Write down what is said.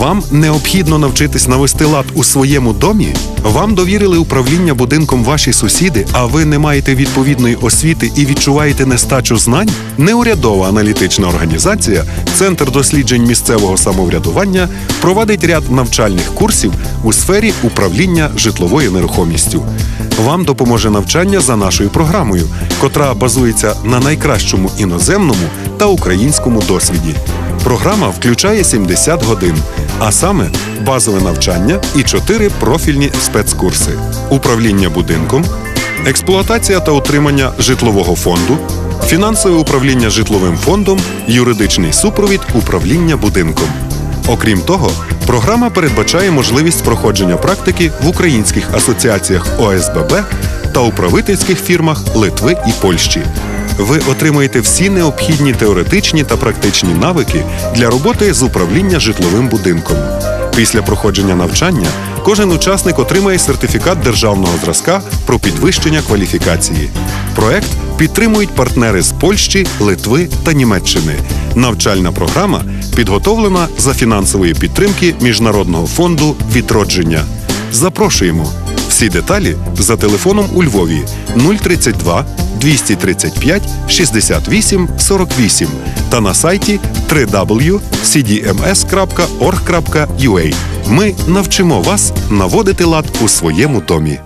Вам необхідно навчитись навести лад у своєму домі? Вам довірили управління будинком ваші сусіди, а ви не маєте відповідної освіти і відчуваєте нестачу знань? Неурядова аналітична організація Центр досліджень місцевого самоврядування провадить ряд навчальних курсів у сфері управління житловою нерухомістю. Вам допоможе навчання за нашою програмою, котра базується на найкращому іноземному та українському досвіді. Програма включає 70 годин, а саме базове навчання і 4 профільні спецкурси: управління будинком, експлуатація та утримання житлового фонду, фінансове управління житловим фондом, юридичний супровід управління будинком. Окрім того, програма передбачає можливість проходження практики в українських асоціаціях ОСББ та управительських фірмах Литви і Польщі. Ви отримаєте всі необхідні теоретичні та практичні навики для роботи з управління житловим будинком. Після проходження навчання кожен учасник отримає сертифікат державного зразка про підвищення кваліфікації. Проект підтримують партнери з Польщі, Литви та Німеччини. Навчальна програма підготовлена за фінансової підтримки Міжнародного фонду відродження. Запрошуємо! Всі деталі за телефоном у Львові 032 235 68 48 та на сайті www.cdms.org.ua. Ми навчимо вас наводити лад у своєму домі.